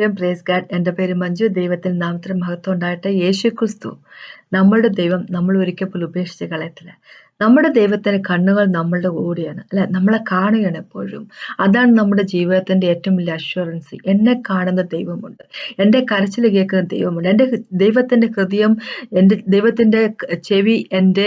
എല്ലാവരും praise God എന്റെ പേര് മഞ്ജു. ദൈവത്തിൽ നാമത്തിന് മഹത്വം ഉണ്ടായിട്ട് യേശു ക്രിസ്തു നമ്മളുടെ ദൈവം നമ്മൾ ഒരിക്കൽ പോലും ഉപേക്ഷിച്ച് കളയത്തില്ല. നമ്മുടെ ദൈവത്തിന് കണ്ണുകൾ നമ്മളുടെ കൂടെയാണ് അല്ലെ? നമ്മളെ കാണുകയാണ് എപ്പോഴും. അതാണ് നമ്മുടെ ജീവിതത്തിന്റെ ഏറ്റവും വലിയ അഷ്വറൻസ് എന്നെ കാണുന്ന ദൈവമുണ്ട്. എന്റെ കരച്ചിൽ കേൾക്കുന്ന ദൈവമുണ്ട്. എന്റെ ദൈവത്തിന്റെ ഹൃദയം എന്റെ ദൈവത്തിന്റെ ചെവി എന്റെ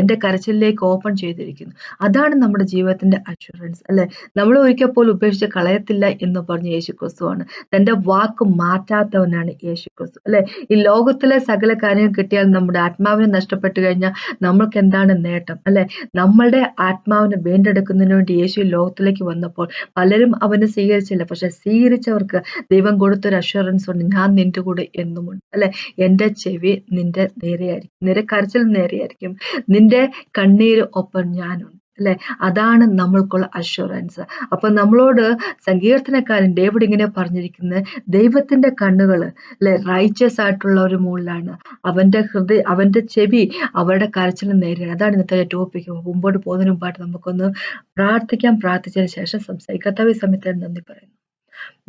എന്റെ കരച്ചിലേക്ക് ഓപ്പൺ ചെയ്തിരിക്കുന്നു. അതാണ് നമ്മുടെ ജീവിതത്തിന്റെ അഷ്വറൻസ് അല്ലെ? നമ്മൾ ഒരിക്കൽ പോലും ഉപേക്ഷിച്ച് കളയത്തില്ല എന്ന് പറഞ്ഞ യേശു ക്രിസ്തുവാണ് തന്റെ വാക്ക് മാറ്റാത്തവനാണ് യേശു ക്രിസ്തു അല്ലെ? ഈ ലോകത്തിലെ സകല കാര്യങ്ങൾ കിട്ടിയാൽ നമ്മുടെ ആത്മാവിനെ നഷ്ടപ്പെട്ടു കഴിഞ്ഞാൽ നമ്മൾക്ക് എന്താണ് നേട്ടം? അല്ലെ? നമ്മളുടെ ആത്മാവിനെ വീണ്ടെടുക്കുന്നതിന് വേണ്ടി യേശു ലോകത്തിലേക്ക് വന്നപ്പോൾ പലരും അവനെ സ്വീകരിച്ചില്ല. പക്ഷെ സ്വീകരിച്ചവർക്ക് ദൈവം കൊടുത്തൊരു അഷുറൻസ് ഉണ്ട്. ഞാൻ നിന്റെ കൂടെ എന്നുമുണ്ട്. അല്ലെ? എന്റെ ചെവി നിന്റെ നേരെയായിരിക്കും. നിന്റെ കരച്ചിൽ നേരെയായിരിക്കും. നിന്റെ കണ്ണീര് ഒപ്പം ഞാനുണ്ട്. അല്ലെ? അതാണ് നമ്മൾക്കുള്ള അഷുറൻസ് അപ്പൊ നമ്മളോട് സങ്കീർത്തനക്കാരൻ ഡേവിഡ് ഇങ്ങനെ പറഞ്ഞിരിക്കുന്നത് ദൈവത്തിന്റെ കണ്ണുകൾ അല്ലെ? റൈച്ചസ് ആയിട്ടുള്ള ഒരു മുകളിലാണ്. അവന്റെ ഹൃദയ അവന്റെ ചെവി അവരുടെ കരച്ചിലും നേരെയാണ് അതാണ് ഇന്നത്തെ ടോപ്പിക് മുമ്പോട്ട് പോകുന്നതിന് മുമ്പായിട്ട് നമുക്കൊന്ന് പ്രാർത്ഥിക്കാം. പ്രാർത്ഥിച്ചതിന് ശേഷം സംസാരിക്കാത്ത സമയത്ത് നന്ദി പറയുന്നു.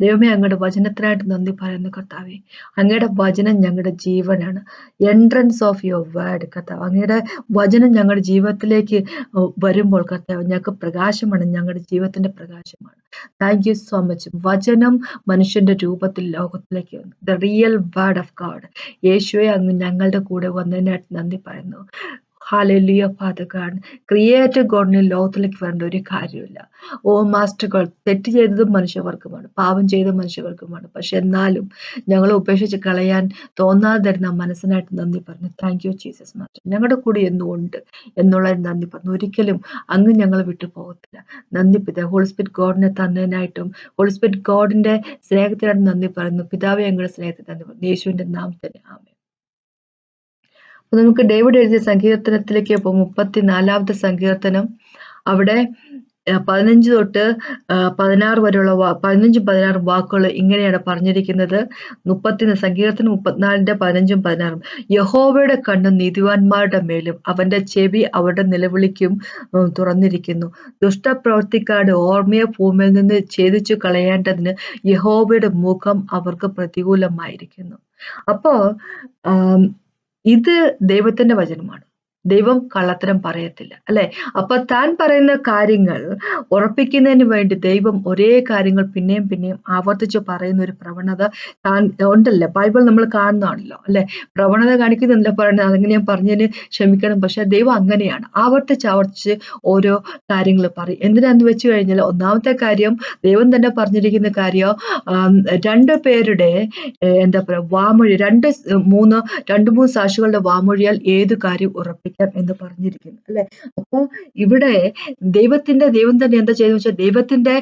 ദൈവമേ അങ്ങയുടെ വചനത്തിനായിട്ട് നന്ദി പറയുന്നു കർത്താവെ. അങ്ങയുടെ വചനം ഞങ്ങളുടെ ജീവനാണ്. എൻട്രൻസ് ഓഫ് യുവർ വേർഡ് കർത്താവ്. അങ്ങയുടെ വചനം ഞങ്ങളുടെ ജീവിതത്തിലേക്ക് വരുമ്പോൾ കർത്താവ് ഞങ്ങൾക്ക് പ്രകാശമാണ് ഞങ്ങളുടെ ജീവിതത്തിന്റെ പ്രകാശമാണ്. താങ്ക് യു സോ മച്ച് വചനം മനുഷ്യന്റെ രൂപത്തിൽ ലോകത്തിലേക്ക് വന്നു. The real word of God യേശുവെ അങ്ങ് ഞങ്ങളുടെ കൂടെ വന്നതിനായിട്ട് നന്ദി പറയുന്നു. ഹാലലിയ ഫാദർ ഗാഡ് ക്രിയേറ്റീവ് ഗോഡിന് ലോകത്തിലേക്ക് വരേണ്ട ഒരു കാര്യമില്ല. ഓ മാസ്റ്ററുകൾ തെറ്റ് ചെയ്തതും മനുഷ്യവർഗമാണ് പാപം ചെയ്ത മനുഷ്യവർഗമാണ് പക്ഷെ എന്നാലും ഞങ്ങളെ ഉപേക്ഷിച്ച് കളയാൻ തോന്നാതെ തരുന്ന മനസ്സിനായിട്ട് നന്ദി പറഞ്ഞു. താങ്ക് യു ജീസസ് മാസ്റ്റർ ഞങ്ങളുടെ കൂടെ എന്നും ഉണ്ട് എന്നുള്ളതിന് നന്ദി പറഞ്ഞു. ഒരിക്കലും അങ്ങ് ഞങ്ങൾ വിട്ടു പോകത്തില്ല. നന്ദി പിത. ഹോളിസ്പിറ്റ് ഗോഡിനെ തന്നതിനായിട്ടും ഹോളിസ്പിറ്റ് ഗോഡിന്റെ സ്നേഹത്തിനായിട്ട് നന്ദി പറയുന്നു. പിതാവെ ഞങ്ങളുടെ സ്നേഹത്തിന് നന്ദി പറഞ്ഞു. യേശുവിന്റെ നാമത്തിന് ആമേ അപ്പൊ നമുക്ക് ഡേവിഡ് എഴുതിയ സങ്കീർത്തനത്തിലേക്ക് പോകും. മുപ്പത്തിനാലാമത്തെ സങ്കീർത്തനം. അവിടെ പതിനഞ്ച് തൊട്ട് പതിനാറ് വരെയുള്ള പതിനഞ്ചും പതിനാറും വാക്കുകൾ ഇങ്ങനെയാണ് പറഞ്ഞിരിക്കുന്നത്. മുപ്പത്തി സങ്കീർത്തനം മുപ്പത്തിനാലിന്റെ പതിനഞ്ചും പതിനാറും. യഹോവയുടെ കണ്ണ് നീതിവാന്മാരുടെ മേലും അവന്റെ ചെവി അവരുടെ നിലവിളിക്കും തുറന്നിരിക്കുന്നു. ദുഷ്ടപ്രവർത്തിക്കാരുടെ ഓർമ്മയെ ഭൂമിയിൽ നിന്ന് ഛേദിച്ചു കളയേണ്ടതിന് യഹോവയുടെ മുഖം അവർക്ക് പ്രതികൂലമായിരിക്കുന്നു. അപ്പോ ഇത് ദൈവത്തിന്റെ വചനമാണ്. ദൈവം കള്ളത്തരം പറയത്തില്ല അല്ലെ? അപ്പൊ താൻ പറയുന്ന കാര്യങ്ങൾ ഉറപ്പിക്കുന്നതിന് വേണ്ടി ദൈവം ഒരേ കാര്യങ്ങൾ പിന്നെയും പിന്നെയും ആവർത്തിച്ച് പറയുന്ന ഒരു പ്രവണത താൻ ഉണ്ടല്ലേ? ബൈബിൾ നമ്മൾ കാണുന്നതാണല്ലോ അല്ലെ? പ്രവണത കാണിക്കുന്നില്ല പറയുന്നത് അതങ്ങനെ ഞാൻ പറഞ്ഞതിന് ക്ഷമിക്കണം. പക്ഷെ ദൈവം അങ്ങനെയാണ്. ആവർത്തിച്ച് ആവർത്തിച്ച് ഓരോ കാര്യങ്ങൾ പറയും. എന്തിനാന്ന് വെച്ച് കഴിഞ്ഞാൽ ഒന്നാമത്തെ കാര്യം ദൈവം തന്നെ പറഞ്ഞിരിക്കുന്ന കാര്യം രണ്ട് പേരുടെ എന്താ പറയുക വാമൊഴി രണ്ട് മൂന്ന് രണ്ട് മൂന്ന് സാക്ഷികളുടെ വാമൊഴിയാൽ ഏത് കാര്യം ഉറപ്പിക്കും? ഉപയോഗിക്കാം എന്ന് പറഞ്ഞിരിക്കുന്നു അല്ലെ? അപ്പൊ ഇവിടെ ദൈവത്തിന്റെ ദൈവം തന്നെ എന്താ ചെയ്തെന്ന് വെച്ചാൽ ദൈവത്തിന്റെ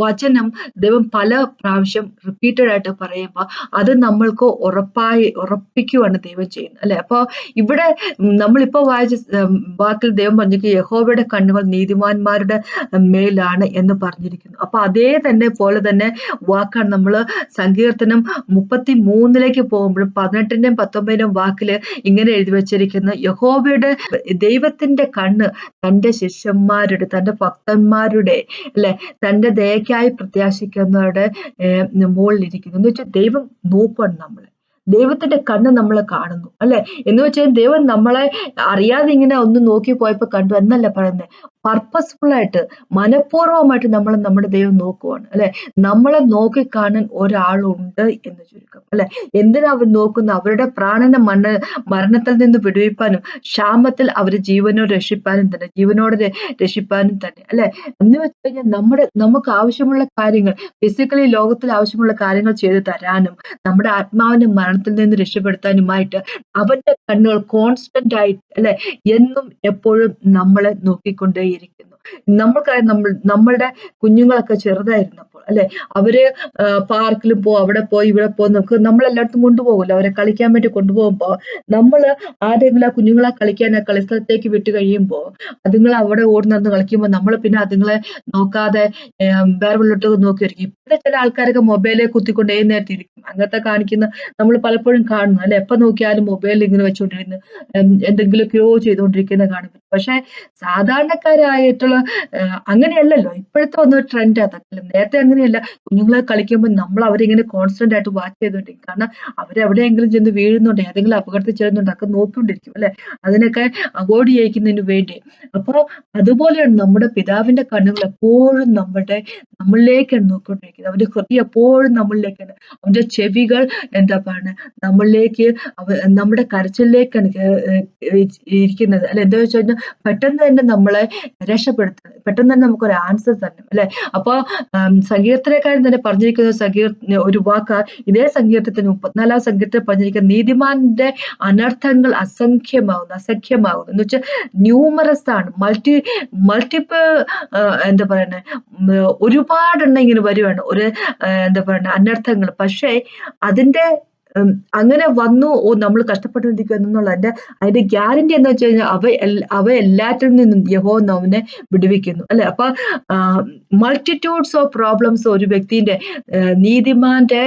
വചനം ദൈവം പല പ്രാവശ്യം റിപ്പീറ്റഡ് ആയിട്ട് പറയുമ്പോൾ അത് നമ്മൾക്ക് ഉറപ്പായി ഉറപ്പിക്കുവാണ് ദൈവം ചെയ്യുന്നത് അല്ലെ? അപ്പൊ ഇവിടെ നമ്മളിപ്പോ വായിച്ച വാക്കിൽ ദൈവം പറഞ്ഞു യഹോബയുടെ കണ്ണുകൾ നീതിമാന്മാരുടെ മേലാണ് എന്ന് പറഞ്ഞിരിക്കുന്നു. അപ്പൊ അതേ തന്നെ പോലെ തന്നെ വാക്കാണ് നമ്മൾ സങ്കീർത്തനം മുപ്പത്തി മൂന്നിലേക്ക് പോകുമ്പോഴും പതിനെട്ടിന്റെയും പത്തൊമ്പതിന്റെയും വാക്കിൽ ഇങ്ങനെ എഴുതി വെച്ചിരിക്കുന്ന യഹോവയുടെ ദൈവത്തിന്റെ കണ്ണ് തന്റെ ശിഷ്യന്മാരുടെ തന്റെ ഭക്തന്മാരുടെ അല്ലെ? തന്റെ ദയക്കായി പ്രത്യാശിക്കുന്നവരുടെ മുകളിലിരിക്കുന്നു എന്ന് വെച്ചാൽ ദൈവം നോക്കുകയാണ് നമ്മളെ. ദൈവത്തിന്റെ കണ്ണ് നമ്മളെ കാണുന്നു അല്ലെ? എന്ന് വെച്ചാൽ ദൈവം നമ്മളെ അറിയാതെ ഇങ്ങനെ ഒന്ന് നോക്കി പോയപ്പോൾ കണ്ടു. എന്നല്ല പറയുന്നത്. പർപ്പസ്ഫുൾ ആയിട്ട് മനഃപൂർവമായിട്ട് നമ്മൾ നമ്മുടെ ദൈവം നോക്കുവാണ് അല്ലെ? നമ്മളെ നോക്കിക്കാണാൻ ഒരാളുണ്ട് എന്ന് ചുരുക്കം അല്ലെ? എന്തിനാ അവർ നോക്കുന്ന അവരുടെ പ്രാണനെ മണ്ണ മരണത്തിൽ നിന്ന് വിടുവിപ്പാനും ക്ഷാമത്തിൽ അവർ ജീവനോ രക്ഷിപ്പാനും തന്നെ ജീവനോട് രക്ഷിപ്പാനും തന്നെ അല്ലെ? എന്ന് വെച്ച് കഴിഞ്ഞാൽ നമ്മുടെ നമുക്ക് ആവശ്യമുള്ള കാര്യങ്ങൾ ഫിസിക്കലി ലോകത്തിൽ ആവശ്യമുള്ള കാര്യങ്ങൾ ചെയ്തു തരാനും നമ്മുടെ ആത്മാവിനെ മരണത്തിൽ നിന്ന് രക്ഷപ്പെടുത്താനുമായിട്ട് അവന്റെ കണ്ണുകൾ കോൺസ്റ്റന്റ് ആയിട്ട് അല്ലെ? എന്നും എപ്പോഴും നമ്മളെ നോക്കിക്കൊണ്ടേ ഇരിക്കുന്നു നമ്മൾക്കായി നമ്മൾ നമ്മളുടെ കുഞ്ഞുങ്ങളൊക്കെ ചെറുതായിരുന്നപ്പോൾ അല്ലെ? അവർ പാർക്കിലും പോ അവിടെ പോയി ഇവിടെ പോ നമുക്ക് നമ്മളെല്ലായിടത്തും കൊണ്ടുപോകുമല്ലോ അവരെ കളിക്കാൻ വേണ്ടി കൊണ്ടുപോകുമ്പോൾ നമ്മൾ ആരെങ്കിലും ആ കുഞ്ഞുങ്ങളെ കളിക്കാൻ ആ കളിസ്ഥലത്തേക്ക് വിട്ട് കഴിയുമ്പോൾ അതുങ്ങൾ അവിടെ ഓടി നടന്ന് കളിക്കുമ്പോൾ നമ്മൾ പിന്നെ അതുങ്ങളെ നോക്കാതെ വേറെ ഉള്ളിട്ട് നോക്കിയിരിക്കും ഇപ്പോഴത്തെ ചില ആൾക്കാരൊക്കെ മൊബൈലെ കുത്തിക്കൊണ്ട് ഏത് നേരത്തെ ഇരിക്കും അങ്ങനത്തെ കാണിക്കുന്ന നമ്മൾ പലപ്പോഴും കാണുന്നു. അല്ലെ? എപ്പൊ നോക്കിയാലും മൊബൈലിൽ ഇങ്ങനെ വെച്ചുകൊണ്ടിരുന്ന് എന്തെങ്കിലും എന്തെങ്കിലുമൊക്കെയോ ചെയ്തുകൊണ്ടിരിക്കുന്ന കാണും പക്ഷെ സാധാരണക്കാരായിട്ടുള്ള അങ്ങനെയല്ലല്ലോ. ഇപ്പോഴത്തെ ഒന്ന് ട്രെൻഡ് അതൊക്കെ. നേരത്തെ അങ്ങനെയല്ല. കുഞ്ഞുങ്ങളെ കളിക്കുമ്പോൾ നമ്മൾ അവരിങ്ങനെ കോൺസ്റ്റന്റ് ആയിട്ട് വാച്ച് ചെയ്തുകൊണ്ടിരിക്കും കാരണം അവരെവിടെയെങ്കിലും ചെന്ന് വീഴുന്നുണ്ട് ഏതെങ്കിലും അപകടത്തിൽ ചെല്ലുന്നുണ്ട് ഒക്കെ നോക്കിക്കൊണ്ടിരിക്കും അല്ലെ? അതിനൊക്കെ അവോയ്ഡ് ചെയ്യിക്കുന്നതിന് വേണ്ടി. അപ്പോൾ അതുപോലെയാണ് നമ്മുടെ പിതാവിന്റെ കണ്ണുകൾ എപ്പോഴും നമ്മുടെ നമ്മളിലേക്കാണ് നോക്കിക്കൊണ്ടിരിക്കുന്നത്. അവന്റെ ഹൃദയം എപ്പോഴും നമ്മളിലേക്കാണ്. അവന്റെ ചെവികൾ എന്താ പറയുക നമ്മളിലേക്ക് നമ്മുടെ കരച്ചിലേക്കാണ് ഇരിക്കുന്നത് അല്ലെ? എന്താ വെച്ച് കഴിഞ്ഞാൽ പെട്ടെന്ന് തന്നെ നമ്മളെ രക്ഷപ്പെടുത്തുന്നത് പെട്ടെന്ന് തന്നെ നമുക്കൊരു ആൻസർ തരണം അല്ലെ? അപ്പൊ ആം, സങ്കീർത്തനക്കാരൻ തന്നെ പറഞ്ഞിരിക്കുന്ന സങ്കീർ ഒരു വാക്ക് ഇതേ സങ്കീർത്തത്തിന് മുപ്പത്തിനാലാം സങ്കീർത്തനം പറഞ്ഞിരിക്കുന്ന നീതിമാന്റെ അനർത്ഥങ്ങൾ അസംഖ്യമാകുന്നു അസംഖ്യമാകുന്നു എന്ന് വെച്ചാൽ ന്യൂമറസ് ആണ്. മൾട്ടി മൾട്ടിപ്പിൾ എന്താ പറയുന്നത് ഒരുപാടെണ്ണം ഇങ്ങനെ വരുവാണ്. ഒരു എന്താ പറയുക അനർത്ഥങ്ങൾ. പക്ഷേ അതിന്റെ ഉം, അങ്ങനെ വന്നു ഓ നമ്മൾ കഷ്ടപ്പെട്ടുകൊണ്ടിരിക്കുക എന്നുള്ള അതിന്റെ അതിന്റെ ഗ്യാരണ്ടി എന്ന് വെച്ച് കഴിഞ്ഞാൽ അവ അവ എല്ലാറ്റിൽ നിന്നും യഹോ നവനെ വിടുവിക്കുന്നു അല്ലെ? അപ്പൊ മൾട്ടിറ്റ്യൂഡ്സ് ഓഫ് പ്രോബ്ലംസ് ഒരു വ്യക്തിന്റെ നീതിമാന്റെ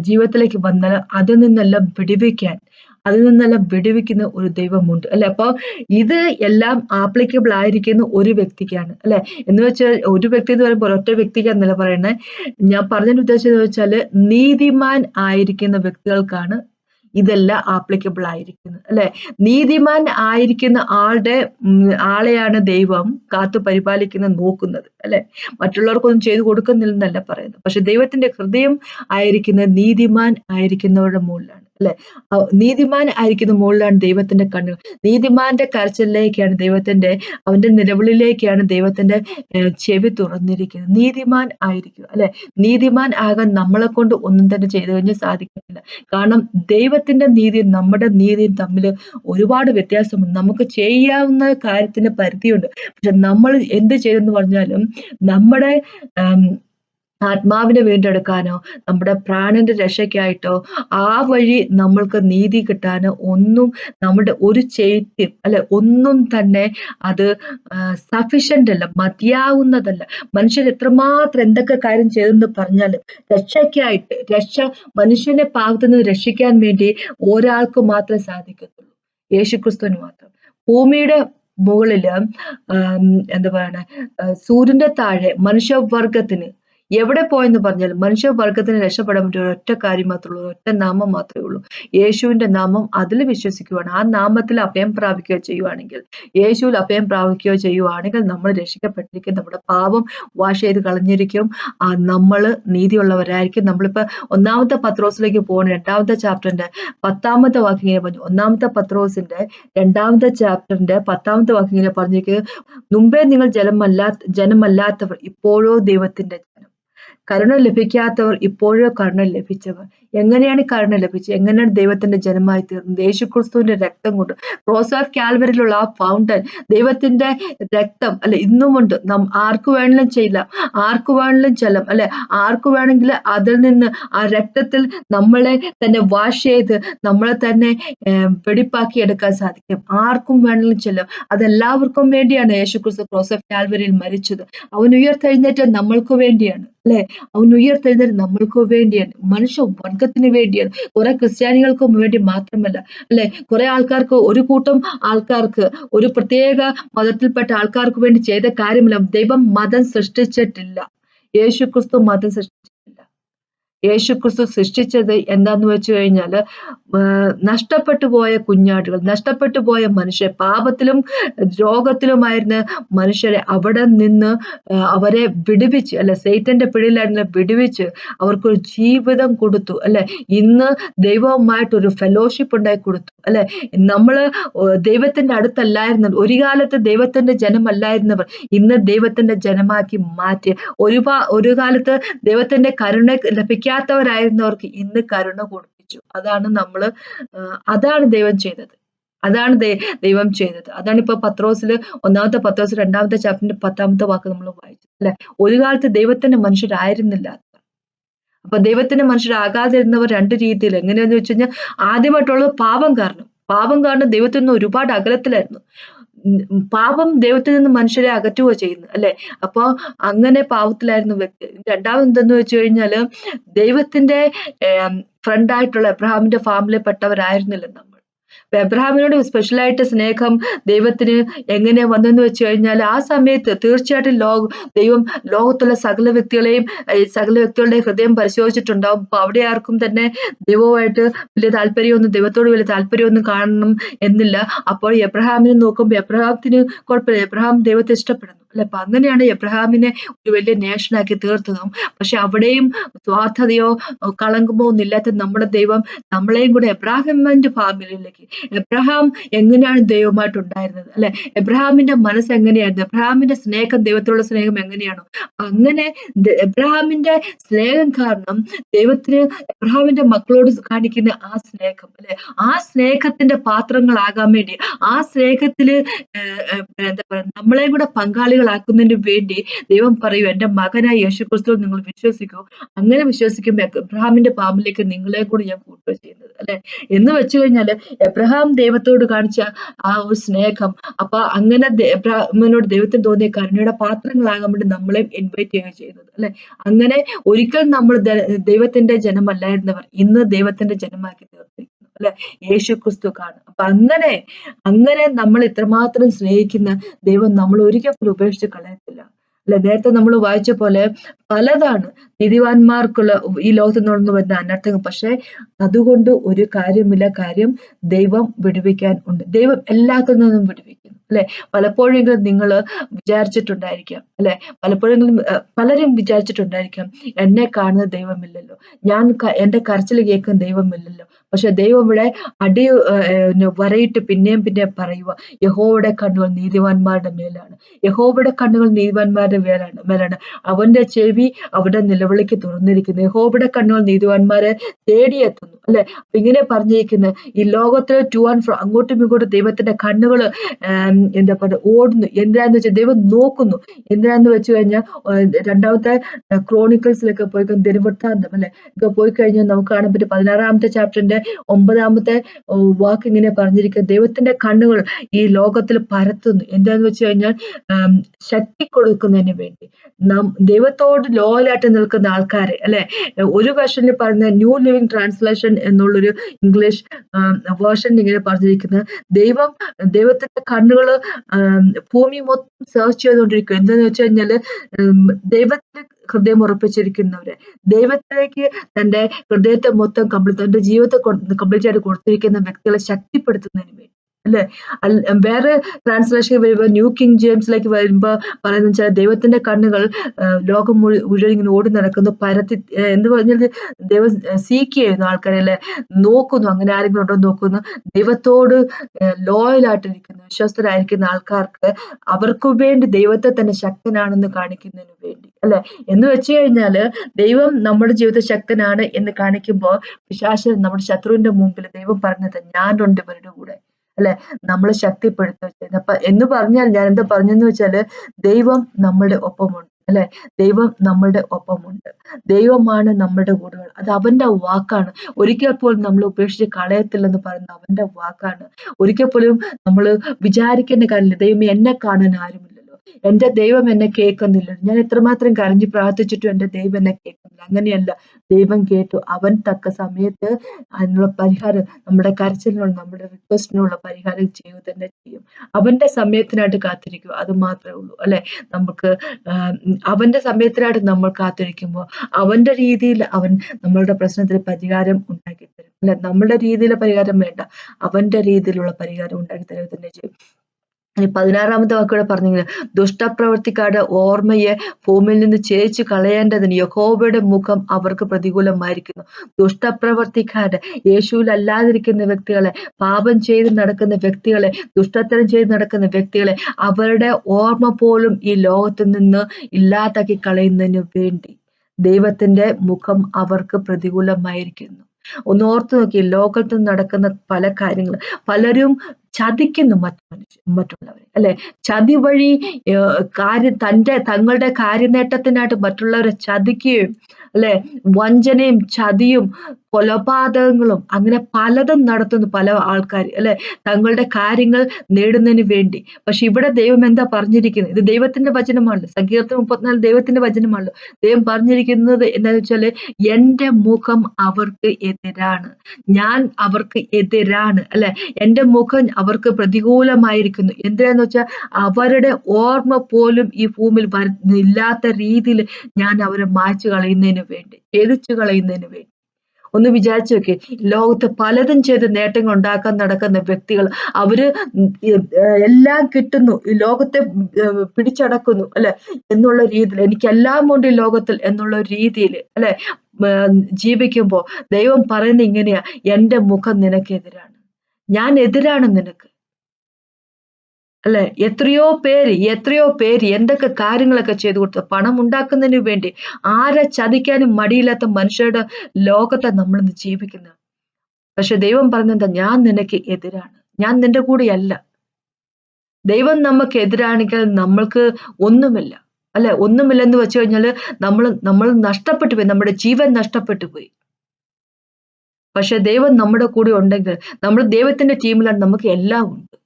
ജീവിതത്തിലേക്ക് വന്നാൽ അതിൽ നിന്നെല്ലാം വിടുവിക്കാൻ അതിൽ നിന്നെല്ലാം വിടുവിക്കുന്ന ഒരു ദൈവമുണ്ട് അല്ലെ? അപ്പൊ ഇത് എല്ലാം ആപ്ലിക്കബിൾ ആയിരിക്കുന്ന ഒരു വ്യക്തിക്കാണ് അല്ലെ? എന്ന് വെച്ചാൽ ഒരു വ്യക്തി എന്ന് പറയുമ്പോൾ ഒറ്റ വ്യക്തിക്കാന്നല്ല പറയുന്നത്. ഞാൻ പറഞ്ഞതിന്റെ ഉദ്ദേശം എന്ന് വെച്ചാൽ നീതിമാൻ ആയിരിക്കുന്ന വ്യക്തികൾക്കാണ് ഇതെല്ലാം ആപ്ലിക്കബിൾ ആയിരിക്കുന്നത് അല്ലെ? നീതിമാൻ ആയിരിക്കുന്ന ആളുടെ ആളെയാണ് ദൈവം കാത്തു പരിപാലിക്കുന്ന നോക്കുന്നത് അല്ലെ? മറ്റുള്ളവർക്കൊന്നും ചെയ്തു കൊടുക്കുന്നില്ലെന്നല്ല പറയുന്നത്. പക്ഷെ ദൈവത്തിന്റെ ഹൃദയം ആയിരിക്കുന്ന നീതിമാൻ ആയിരിക്കുന്നവരുടെ മുകളിലാണ്. അല്ലെ? നീതിമാൻ ആയിരിക്കുന്ന മുകളിലാണ് ദൈവത്തിന്റെ കണ്ണുകൾ നീതിമാന്റെ കരച്ചിലേക്കാണ് ദൈവത്തിന്റെ അവന്റെ നിലവിളിലേക്കാണ് ദൈവത്തിന്റെ ചെവി തുറന്നിരിക്കുന്നത്. നീതിമാൻ ആയിരിക്കും അല്ലെ? നീതിമാൻ ആകാൻ നമ്മളെ കൊണ്ട് ഒന്നും തന്നെ ചെയ്തു കഴിഞ്ഞാൽ സാധിക്കത്തില്ല. കാരണം ദൈവത്തിന്റെ നീതിയും നമ്മുടെ നീതിയും തമ്മിൽ ഒരുപാട് വ്യത്യാസമുണ്ട്. നമുക്ക് ചെയ്യാവുന്ന കാര്യത്തിന് പരിധിയുണ്ട്. പക്ഷെ നമ്മൾ എന്ത് ചെയ്തെന്ന് പറഞ്ഞാലും നമ്മുടെ ആത്മാവിനെ വീണ്ടെടുക്കാനോ നമ്മുടെ പ്രാണന്റെ രക്ഷയ്ക്കായിട്ടോ ആ വഴി നമ്മൾക്ക് നീതി കിട്ടാനോ ഒന്നും നമ്മുടെ ഒരു ചെയ്ത്യം അല്ലെ ഒന്നും തന്നെ അത് സഫിഷ്യന്റ് അല്ല മതിയാവുന്നതല്ല. മനുഷ്യർ എത്രമാത്രം എന്തൊക്കെ കാര്യം ചെയ്തെന്ന് പറഞ്ഞാലും രക്ഷയ്ക്കായിട്ട് രക്ഷ മനുഷ്യനെ പാകത്തു നിന്ന് രക്ഷിക്കാൻ വേണ്ടി ഒരാൾക്ക് മാത്രമേ സാധിക്കത്തുള്ളൂ. യേശുക്രിസ്തുവിന് മാത്രം. ഭൂമിയുടെ മുകളിൽ എന്താ പറയണേ സൂര്യന്റെ താഴെ മനുഷ്യവർഗത്തിന് എവിടെ പോയെന്ന് പറഞ്ഞാൽ മനുഷ്യവർഗത്തിന് രക്ഷപ്പെടാൻ പറ്റിയ ഒരൊറ്റ കാര്യം മാത്രമേ ഉള്ളൂ ഒറ്റ നാമം മാത്രമേ ഉള്ളൂ. യേശുവിന്റെ നാമം അതിൽ വിശ്വസിക്കുകയാണ് ആ നാമത്തിൽ അഭയം പ്രാപിക്കുകയോ ചെയ്യുവാണെങ്കിൽ യേശുവിൽ അഭയം പ്രാപിക്കുകയോ ചെയ്യുവാണെങ്കിൽ നമ്മൾ രക്ഷിക്കപ്പെട്ടിരിക്കും. നമ്മുടെ പാപം വാഷ് ചെയ്ത് കളഞ്ഞിരിക്കും. നമ്മൾ നീതിയുള്ളവരായിരിക്കും. നമ്മളിപ്പോ ഒന്നാമത്തെ പത്രോസിലേക്ക് പോകണം. രണ്ടാമത്തെ ചാപ്റ്ററിന്റെ പത്താമത്തെ വാക്ക് ഇങ്ങനെ പറഞ്ഞു ഒന്നാമത്തെ പത്രോസിന്റെ രണ്ടാമത്തെ ചാപ്റ്ററിന്റെ പത്താമത്തെ വാക്ക് ഇങ്ങനെ പറഞ്ഞിരിക്കുന്നത് മുമ്പേ നിങ്ങൾ ജലമല്ലാ ജനമല്ലാത്തവർ ഇപ്പോഴോ ദൈവത്തിന്റെ കരുണ ലഭിക്കാത്തവർ ഇപ്പോഴോ കരുണ ലഭിച്ചവർ. എങ്ങനെയാണ് കരുണ ലഭിച്ചത്? എങ്ങനെയാണ് ദൈവത്തിന്റെ ജനമായി തീർന്നത്? യേശുക്രിസ്തുവിന്റെ രക്തം കൊണ്ട് ക്രോസ് ഓഫ് കാൽവരിലുള്ള ആ ഫൗണ്ടൻ ദൈവത്തിന്റെ രക്തം അല്ലെ ഇന്നുമുണ്ട് നാം ആർക്ക് വേണമെങ്കിലും ചെയ്യാം ആർക്ക് വേണമെങ്കിലും ചെല്ലാം അല്ലെ ആർക്ക് വേണമെങ്കിൽ അതിൽ നിന്ന് ആ രക്തത്തിൽ നമ്മളെ തന്നെ വാഷ് ചെയ്ത് നമ്മളെ തന്നെ വെടിപ്പാക്കി എടുക്കാൻ സാധിക്കും. ആർക്കും വേണമെങ്കിലും ചെല്ലാം. അതെല്ലാവർക്കും വേണ്ടിയാണ് യേശുക്രിസ്തു ക്രോസ് ഓഫ് കാൽവരിയിൽ മരിച്ചത്. അവൻ ഉയർത്തെഴുന്നേറ്റ് നമ്മൾക്ക് വേണ്ടിയാണ് അല്ലെ? അവൻ ഉയർത്തെഴുന്നേറ്റ് നമ്മൾക്ക് വേണ്ടിയാണ്. മനുഷ്യ വർഗത്തിന് വേണ്ടിയാണ്. കുറെ ക്രിസ്ത്യാനികൾക്കും വേണ്ടി മാത്രമല്ല അല്ലെ? കുറെ ആൾക്കാർക്ക് ഒരു കൂട്ടം ആൾക്കാർക്ക് ഒരു പ്രത്യേക മതത്തിൽപ്പെട്ട ആൾക്കാർക്ക് വേണ്ടി ചെയ്ത കാര്യമില്ല ദൈവം മതം സൃഷ്ടിച്ചിട്ടില്ല. യേശുക്രിസ്തു മതം സൃഷ്ടിച്ചിട്ടില്ല യേശുക്രിസ്തു സൃഷ്ടിച്ചത് എന്താന്ന് വെച്ചു കഴിഞ്ഞാൽ നഷ്ടപ്പെട്ടു പോയ കുഞ്ഞാടുകൾ നഷ്ടപ്പെട്ടു പോയ മനുഷ്യർ പാപത്തിലും രോഗത്തിലുമായിരുന്ന മനുഷ്യരെ അവിടെ നിന്ന് അവരെ വിടുവിച്ച് അല്ലെ സൈറ്റന്റെ പിടിയിലായിരുന്ന വിടുവിച്ച് അവർക്കൊരു ജീവിതം കൊടുത്തു അല്ലെ ഇന്ന് ദൈവവുമായിട്ടൊരു ഫെലോഷിപ്പ് ഉണ്ടായി കൊടുത്തു അല്ലെ നമ്മൾ ദൈവത്തിന്റെ അടുത്തല്ലായിരുന്നു ഒരു കാലത്ത് ദൈവത്തിന്റെ ജനമല്ലായിരുന്നവർ ഇന്ന് ദൈവത്തിന്റെ ജനമാക്കി മാറ്റി ഒരു ഒരു കാലത്ത് ദൈവത്തിന്റെ കരുണ ലഭിക്കാത്തവരായിരുന്നവർക്ക് ഇന്ന് കരുണ കൊടുപ്പിച്ചു. അതാണ് നമ്മൾ അതാണ് ദൈവം ചെയ്തത്. അതാണ് ദൈവം ചെയ്തത്. അതാണ് ഇപ്പൊ പത്രോസിൽ ഒന്നാമത്തെ പത്രോസ് രണ്ടാമത്തെ ചാപ്റ്ററിന്റെ പത്താമത്തെ വാക്ക് നമ്മൾ വായിച്ചു അല്ലെ? ഒരു കാലത്ത് ദൈവത്തിന്റെ മനുഷ്യരായിരുന്നില്ല. അപ്പൊ ദൈവത്തിന്റെ മനുഷ്യരാകാതിരുന്നവർ രണ്ട് രീതിയിൽ എങ്ങനെയാന്ന് വെച്ച് കഴിഞ്ഞാൽ ആദ്യമായിട്ടുള്ളത് പാപം കാരണം. പാപം കാരണം ദൈവത്തിൽ നിന്ന് ഒരുപാട് അകലത്തിലായിരുന്നു. പാപം ദൈവത്തിൽ നിന്ന് മനുഷ്യരെ അകറ്റുകയോ ചെയ്യുന്നു അല്ലെ? അപ്പോ അങ്ങനെ പാപത്തിലായിരുന്നു വ്യക്തി. രണ്ടാമത് എന്തെന്ന് വെച്ച് കഴിഞ്ഞാൽ ദൈവത്തിന്റെ ഫ്രണ്ട് ആയിട്ടുള്ള എബ്രഹാമിന്റെ ഫാമിലിയിൽ പെട്ടവരായിരുന്നില്ല. നമ്മൾ എബ്രഹാമിനോട് സ്പെഷ്യലായിട്ട് സ്നേഹം ദൈവത്തിന് എങ്ങനെ വന്നെന്ന് വെച്ച് കഴിഞ്ഞാൽ ആ സമയത്ത് തീർച്ചയായിട്ടും ലോക ദൈവം ലോകത്തുള്ള സകല വ്യക്തികളെയും സകല വ്യക്തികളുടെ ഹൃദയം പരിശോധിച്ചിട്ടുണ്ടാവും. അപ്പൊ അവിടെ ആർക്കും തന്നെ ദൈവവുമായിട്ട് വലിയ താല്പര്യമൊന്നും ദൈവത്തോട് വലിയ താല്പര്യമൊന്നും കാണണം എന്നില്ല. അപ്പോൾ എബ്രഹാമിനെ നോക്കുമ്പോൾ എബ്രഹാമത്തിന് കുഴപ്പമില്ല. എബ്രഹാം ദൈവത്തെ ഇഷ്ടപ്പെടുന്നു. അല്ലെ അപ്പൊ അങ്ങനെയാണ് എബ്രഹാമിനെ ഒരു വലിയ നേഷനാക്കി തീർത്തതും. പക്ഷെ അവിടെയും സ്വാർത്ഥതയോ കളങ്കമോ ഒന്നും ഇല്ലാത്ത നമ്മുടെ ദൈവം നമ്മളെയും കൂടെ എബ്രാഹിമിന്റെ ഫാമിലിയിലേക്ക്. എബ്രഹാം എങ്ങനെയാണ് ദൈവമായിട്ട് ഉണ്ടായിരുന്നത്? അല്ലെ എബ്രഹാമിന്റെ മനസ്സ് എങ്ങനെയായിരുന്നു? എബ്രഹാമിന്റെ സ്നേഹം ദൈവത്തിലുള്ള സ്നേഹം എങ്ങനെയാണോ? അങ്ങനെ എബ്രഹാമിന്റെ സ്നേഹം കാരണം ദൈവത്തിന് എബ്രഹാമിന്റെ മക്കളോട് കാണിക്കുന്ന ആ സ്നേഹം അല്ലെ ആ സ്നേഹത്തിന്റെ പാത്രങ്ങളാകാൻ വേണ്ടി ആ സ്നേഹത്തിൽ എന്താ പറയാ നമ്മളെയും കൂടെ പങ്കാളികളാക്കുന്നതിന് വേണ്ടി ദൈവം പറയൂ എന്റെ മകനായ യേശു ക്രിസ്തു നിങ്ങൾ വിശ്വസിക്കൂ. അങ്ങനെ വിശ്വസിക്കുമ്പോൾ എബ്രഹാമിന്റെ പാമ്പിലേക്ക് നിങ്ങളെ കൂടി ഞാൻ കൂട്ടുക ചെയ്യുന്നത് അല്ലെ? എന്ന് വെച്ചു കഴിഞ്ഞാൽ എബ്രഹാം ദൈവത്തോട് കാണിച്ച ആ ഒരു സ്നേഹം അപ്പൊ അങ്ങനെ എബ്രഹാമിനോട് ദൈവത്തിന് തോന്നിയ കരുണയുടെ പാത്രങ്ങളാകാൻ വേണ്ടി നമ്മളെ ഇൻവൈറ്റ് ചെയ്യുക ചെയ്യുന്നത് അല്ലെ? അങ്ങനെ ഒരിക്കൽ നമ്മൾ ദൈവത്തിന്റെ ജനമല്ലായിരുന്നവർ ഇന്ന് ദൈവത്തിന്റെ ജനമാക്കി തീർത്തിരിക്കുന്നു അല്ലെ യേശു ക്രിസ്തു കാണും അപ്പൊ അങ്ങനെ അങ്ങനെ നമ്മൾ ഇത്രമാത്രം സ്നേഹിക്കുന്ന ദൈവം നമ്മൾ ഒരിക്കൽ പോലും ഉപേക്ഷിച്ച് കളയത്തില്ല. അല്ലെ? നേരത്തെ നമ്മൾ വായിച്ച പോലെ പലതാണ് നീതിവാന്മാർക്കുള്ള ഈ ലോകത്ത് നടന്നു വരുന്ന അനർത്ഥങ്ങൾ. പക്ഷെ അതുകൊണ്ട് ഒരു കാര്യമില്ല. കാര്യം ദൈവം വിടുവിക്കാൻ ഉണ്ട്. ദൈവം എല്ലാത്തിൽ നിന്നും വിടുവിക്കുന്നു. അല്ലെ? പലപ്പോഴെങ്കിലും നിങ്ങൾ വിചാരിച്ചിട്ടുണ്ടായിരിക്കാം. അല്ലെ? പലപ്പോഴെങ്കിലും പലരും വിചാരിച്ചിട്ടുണ്ടായിരിക്കാം എന്നെ കാണുന്ന ദൈവമില്ലല്ലോ. ഞാൻ എന്റെ കരച്ചിൽ കേൾക്കുന്ന ദൈവമില്ലല്ലോ. പക്ഷെ ദൈവം ഇവിടെ അടി വരയിട്ട് പിന്നെയും പിന്നെയും പറയുക യഹോവയുടെ കണ്ണുകൾ നീതിവാന്മാരുടെ മേലാണ്. യഹോവയുടെ കണ്ണുകൾ നീതിവാന്മാരുടെ മേലാണ് മേലാണ്. അവന്റെ ചെവി അവരുടെ നിലവിളിക്ക് തുറന്നിരിക്കുന്നു. യഹോവയുടെ കണ്ണുകൾ നീതിവാന്മാരെ തേടിയെത്തുന്നു. അല്ലെ? ഇങ്ങനെ പറഞ്ഞിരിക്കുന്ന ഈ ലോകത്തിൽ ടു ആൻഡ് ഫ്രോ അങ്ങോട്ടും ഇങ്ങോട്ടും ദൈവത്തിന്റെ കണ്ണുകൾ എന്താ പറയുക ഓടുന്നു. എന്തിനാന്ന് വെച്ചാൽ ദൈവം നോക്കുന്നു. എന്തിനാന്ന് വെച്ചു കഴിഞ്ഞാൽ രണ്ടാമത്തെ ക്രോണിക്കൽസിലൊക്കെ പോയി ദിനവൃത്താന്തം അല്ലെ? ഒക്കെ പോയി കഴിഞ്ഞാൽ നമുക്ക് കാണാൻ പറ്റും പതിനാറാമത്തെ ചാപ്റ്ററിന്റെ ഒമ്പതാമത്തെ വാക്ക് ഇങ്ങനെ പറഞ്ഞിരിക്കുക ദൈവത്തിന്റെ കണ്ണുകൾ ഈ ലോകത്തിൽ പരത്തുന്നു. എന്താന്ന് വെച്ച് കഴിഞ്ഞാൽ ശക്തി കൊടുക്കുന്നതിന് വേണ്ടി. നാം ദൈവത്തോട് ലോയലായിട്ട് നിൽക്കുന്ന ആൾക്കാരെ അല്ലെ? ഒരു വേർഷനിൽ പറയുന്ന ന്യൂ ലിവിങ് ട്രാൻസ്ലേഷൻ എന്നുള്ളൊരു ഇംഗ്ലീഷ് വേർഷൻ ഇങ്ങനെ പറഞ്ഞിരിക്കുന്നത് ദൈവം ദൈവത്തിന്റെ കണ്ണുകൾ ഭൂമി മൊത്തം സെർച്ച് ചെയ്തുകൊണ്ടിരിക്കും എന്താന്ന് വെച്ച് കഴിഞ്ഞാൽ ഉം, ദൈവത്തിൽ ഹൃദയം ഉറപ്പിച്ചിരിക്കുന്നവര്. ദൈവത്തിലേക്ക് തന്റെ ഹൃദയത്തെ മൊത്തം കംപ്ലീറ്റ് തന്റെ ജീവിതത്തെ കംപ്ലീറ്റ് ആയിട്ട് കൊടുത്തിരിക്കുന്ന വ്യക്തികളെ ശക്തിപ്പെടുത്തുന്നതിന് വേണ്ടി. അല്ലെ? വേറെ ട്രാൻസ്ലേഷൻ വരുമ്പോ ന്യൂ കിങ് ജെയിംസിലേക്ക് വരുമ്പോ പറയുന്ന വെച്ചാൽ ദൈവത്തിന്റെ കണ്ണുകൾ ലോകം മുഴുവൻ ഇങ്ങനെ ഓടി നടക്കുന്നു പരത്തി എന്ന് പറഞ്ഞാൽ ദൈവം സീക്ക് ചെയ്യുന്നു ആൾക്കാരെ അല്ലെ? നോക്കുന്നു അങ്ങനെ ആരെങ്കിലും ഉണ്ടോ നോക്കുന്നു. ദൈവത്തോട് ലോയലായിട്ടിരിക്കുന്നു വിശ്വസ്തരായിരിക്കുന്ന ആൾക്കാർക്ക് അവർക്ക് വേണ്ടി ദൈവത്തെ തന്നെ ശക്തനാണെന്ന് കാണിക്കുന്നതിന് വേണ്ടി അല്ലെ? എന്ന് വെച്ച് കഴിഞ്ഞാൽ ദൈവം നമ്മുടെ ജീവിതത്തിൽ ശക്തനാണ് എന്ന് കാണിക്കുമ്പോൾ പിശാശൻ നമ്മുടെ ശത്രുവിന്റെ മുമ്പിൽ ദൈവം പറഞ്ഞത് ഞാനുണ്ട് ഇവരുടെ കൂടെ. അല്ലെ? നമ്മൾ ശക്തിപ്പെടുത്തുക എന്ന് പറഞ്ഞാൽ ഞാൻ എന്താ പറഞ്ഞെന്ന് വെച്ചാൽ ദൈവം നമ്മളുടെ ഒപ്പമുണ്ട് അല്ലെ? ദൈവം നമ്മളുടെ ഒപ്പമുണ്ട്. ദൈവമാണ് നമ്മുടെ കൂടെ അത് അവന്റെ വാക്കാണ്. ഒരിക്കൽ പോലും നമ്മൾ ഉപേക്ഷിച്ച് കളയത്തില്ലെന്ന് പറയുന്ന അവന്റെ വാക്കാണ്. ഒരിക്കൽ പോലും നമ്മൾ വിചാരിക്കേണ്ട കാര്യമില്ല. ദൈവം എന്നെ കാണാൻ ആരുമില്ലല്ലോ. എന്റെ ദൈവം എന്നെ കേൾക്കുന്നില്ല ഞാൻ എത്രമാത്രം കരഞ്ഞു പ്രാർത്ഥിച്ചിട്ടും എന്റെ ദൈവം എന്നെ കേൾക്കുന്നില്ല അങ്ങനെയല്ല. ദൈവം കേട്ടു. അവൻ തക്ക സമയത്ത് അതിനുള്ള പരിഹാരം നമ്മുടെ കരച്ചിലിനുള്ള നമ്മുടെ റിക്വസ്റ്റിനുള്ള പരിഹാരം ചെയ്യുക തന്നെ ചെയ്യും. അവന്റെ സമയത്തിനായിട്ട് കാത്തിരിക്കുക അത് മാത്രമേ ഉള്ളൂ അല്ലെ? നമുക്ക് അവന്റെ സമയത്തിനായിട്ട് നമ്മൾ കാത്തിരിക്കുമ്പോൾ അവന്റെ രീതിയിൽ അവൻ നമ്മളുടെ പ്രശ്നത്തിന് പരിഹാരം ഉണ്ടാക്കി തരും അല്ലെ? നമ്മുടെ രീതിയിലെ പരിഹാരം വേണ്ട. അവന്റെ രീതിയിലുള്ള പരിഹാരം ഉണ്ടാക്കി തരുക തന്നെ ചെയ്യും. പതിനാറാമത്തെ വാക്കൂടെ പറഞ്ഞെങ്കിൽ ദുഷ്ടപ്രവർത്തിക്കാരുടെ ഓർമ്മയെ ഭൂമിയിൽ നിന്ന് ചേച്ചു കളയേണ്ടതിന് യഹോബയുടെ മുഖം അവർക്ക് പ്രതികൂലമായിരിക്കുന്നു. ദുഷ്ടപ്രവർത്തിക്കാരുടെ യേശുവിൽ അല്ലാതിരിക്കുന്ന വ്യക്തികളെ പാപം ചെയ്ത് നടക്കുന്ന വ്യക്തികളെ ദുഷ്ടത്തരം ചെയ്ത് നടക്കുന്ന വ്യക്തികളെ അവരുടെ ഓർമ്മ പോലും ഈ ലോകത്ത് നിന്ന് ഇല്ലാതാക്കി കളയുന്നതിന് വേണ്ടി ദൈവത്തിന്റെ മുഖം അവർക്ക് പ്രതികൂലമായിരിക്കുന്നു. ഒന്ന് ഓർത്തു നോക്കി ലോകത്ത് നടക്കുന്ന പല കാര്യങ്ങൾ പലരും ചതിക്കുന്നു മറ്റു മനുഷ്യ മറ്റുള്ളവരെ. അല്ലെ? ചതി വഴി കാര്യം തന്റെ തങ്ങളുടെ കാര്യനേട്ടത്തിനായിട്ട് മറ്റുള്ളവരെ ചതിക്കുകയും അല്ലെ? വഞ്ചനയും ചതിയും കൊലപാതകങ്ങളും അങ്ങനെ പലതും നടത്തുന്നു പല ആൾക്കാർ അല്ലെ? തങ്ങളുടെ കാര്യങ്ങൾ നേടുന്നതിന് വേണ്ടി. പക്ഷെ ഇവിടെ ദൈവം എന്താ പറഞ്ഞിരിക്കുന്നത്? ഇത് ദൈവത്തിന്റെ വചനമാണല്ലോ. സങ്കീർത്തനം മുപ്പത്തിനാല് ദൈവത്തിന്റെ വചനമാണല്ലോ. ദൈവം പറഞ്ഞിരിക്കുന്നത് എന്താണെന്ന് വെച്ചാൽ എന്റെ മുഖം അവർക്ക് എതിരാണ്. ഞാൻ അവർക്ക് എതിരാണ്. അല്ലെ? എന്റെ മുഖം അവർക്ക് പ്രതികൂലമായിരിക്കുന്നു. എന്തിനാന്ന് വെച്ചാൽ അവരുടെ ഓർമ്മ പോലും ഈ ഭൂമിയിൽ ഇല്ലാത്ത രീതിയിൽ ഞാൻ അവരെ മായ്ച്ചു കളയുന്നതിന് വേണ്ടി എതിച്ചു കളയുന്നതിന് വേണ്ടി. ഒന്ന് വിചാരിച്ചു നോക്കി ലോകത്ത് പലതും ചെയ്ത് നേട്ടങ്ങൾ ഉണ്ടാക്കാൻ നടക്കുന്ന വ്യക്തികൾ അവർ എല്ലാം കിട്ടുന്നു ഈ ലോകത്തെ പിടിച്ചടക്കുന്നു അല്ലെ? എന്നുള്ള രീതിയിൽ എനിക്കെല്ലാം ഉണ്ട് ഈ ലോകത്തിൽ എന്നുള്ള രീതിയിൽ അല്ലെ? ജീവിക്കുമ്പോൾ ദൈവം പറയുന്ന ഇങ്ങനെയാ എന്റെ മുഖം നിനക്കെതിരാണ്. ഞാൻ എതിരാണ് നിനക്ക്. അല്ലെ? എത്രയോ പേര് എത്രയോ പേര് എന്തൊക്കെ കാര്യങ്ങളൊക്കെ ചെയ്തു കൊടുത്തു പണം ഉണ്ടാക്കുന്നതിന് വേണ്ടി ആരെ ചതിക്കാനും മടിയില്ലാത്ത മനുഷ്യരുടെ ലോകത്തെ നമ്മൾ ഇന്ന് ജീവിക്കുന്നത് പക്ഷെ ദൈവം പറഞ്ഞെന്താ? ഞാൻ നിനക്ക് എതിരാണ്. ഞാൻ നിന്റെ കൂടെയല്ല. ദൈവം നമുക്ക് എതിരാണെങ്കിൽ നമ്മൾക്ക് ഒന്നുമില്ല. അല്ലെ? ഒന്നുമില്ലെന്ന് വെച്ച് കഴിഞ്ഞാൽ നമ്മൾ നമ്മൾ നഷ്ടപ്പെട്ടു പോയി. നമ്മുടെ ജീവൻ നഷ്ടപ്പെട്ടു പോയി. പക്ഷെ ദൈവം നമ്മുടെ കൂടെ ഉണ്ടെങ്കിൽ നമ്മൾ ദൈവത്തിന്റെ ടീമിലാണ് നമുക്ക് എല്ലാം ഉണ്ട്.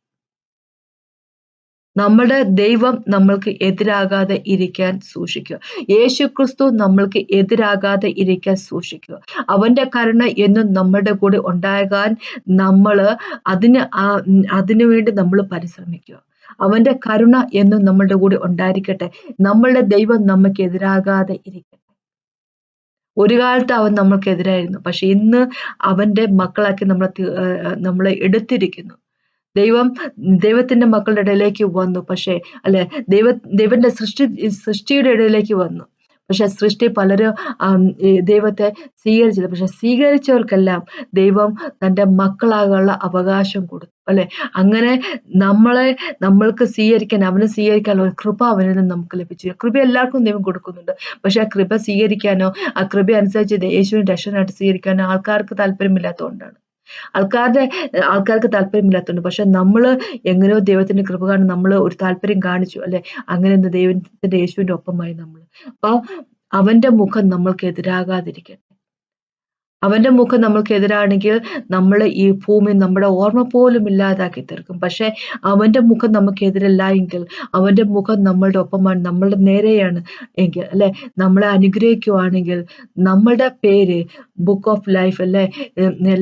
നമ്മുടെ ദൈവം നമ്മൾക്ക് എതിരാകാതെ ഇരിക്കാൻ സൂക്ഷിക്കുക. യേശു ക്രിസ്തു നമ്മൾക്ക് എതിരാകാതെ ഇരിക്കാൻ സൂക്ഷിക്കുക. അവന്റെ കരുണ എന്നും നമ്മുടെ കൂടെ ഉണ്ടാകാൻ നമ്മൾ അതിന് അതിനു വേണ്ടി നമ്മൾ പരിശ്രമിക്കുക. അവന്റെ കരുണ എന്നും നമ്മളുടെ കൂടെ ഉണ്ടായിരിക്കട്ടെ. നമ്മളുടെ ദൈവം നമുക്ക് എതിരാകാതെ ഇരിക്കട്ടെ. ഒരു കാലത്ത് അവൻ നമ്മൾക്കെതിരായിരുന്നു. പക്ഷെ ഇന്ന് അവന്റെ മക്കളാക്കി നമ്മളെ നമ്മളെ എടുത്തിരിക്കുന്നു. ദൈവം ദൈവത്തിന്റെ മക്കളുടെ ഇടയിലേക്ക് വന്നു. പക്ഷേ അല്ലെ ദൈവ ദൈവന്റെ സൃഷ്ടി സൃഷ്ടിയുടെ ഇടയിലേക്ക് വന്നു. പക്ഷെ സൃഷ്ടി പലരും ദൈവത്തെ സ്വീകരിച്ചില്ല. പക്ഷെ സ്വീകരിച്ചവർക്കെല്ലാം ദൈവം തന്റെ മക്കളാകാനുള്ള അവകാശം കൊടുത്തു. അല്ലെ? അങ്ങനെ നമ്മളെ നമ്മൾക്ക് സ്വീകരിക്കാൻ അവനെ സ്വീകരിക്കാനുള്ള കൃപ അവനിൽ നിന്ന് നമുക്ക് ലഭിച്ചു. കൃപ എല്ലാവർക്കും ദൈവം കൊടുക്കുന്നുണ്ട്. പക്ഷെ ആ കൃപ സ്വീകരിക്കാനോ ആ കൃപ അനുസരിച്ച് യേശുവിനെ രക്ഷനായിട്ട് സ്വീകരിക്കാനോ ആൾക്കാർക്ക് താല്പര്യമില്ലാത്തതുകൊണ്ടാണ്. ആൾക്കാരുടെ ആൾക്കാർക്ക് താല്പര്യമില്ലാത്തതുകൊണ്ട്. പക്ഷെ നമ്മൾ എങ്ങനെയോ ദൈവത്തിന്റെ കൃപ കാണും നമ്മൾ ഒരു താല്പര്യം കാണിച്ചു അല്ലെ? അങ്ങനെ ദൈവത്തിന്റെ യേശുവിന്റെ ഒപ്പമായി നമ്മൾ അപ്പൊ അവന്റെ മുഖം നമ്മൾക്ക് എതിരാകാതിരിക്കട്ടെ. അവന്റെ മുഖം നമ്മൾക്കെതിരാണെങ്കിൽ നമ്മൾ ഈ ഭൂമി നമ്മുടെ ഓർമ്മ പോലും ഇല്ലാതാക്കി തീർക്കും. പക്ഷെ അവന്റെ മുഖം നമുക്കെതിരല്ല എങ്കിൽ അവന്റെ മുഖം നമ്മളുടെ ഒപ്പമാണ് നമ്മളുടെ നേരെയാണ് എങ്കിൽ അല്ലെ? നമ്മളെ അനുഗ്രഹിക്കുവാണെങ്കിൽ നമ്മളുടെ പേര് ബുക്ക് ഓഫ് ലൈഫ് അല്ലെ?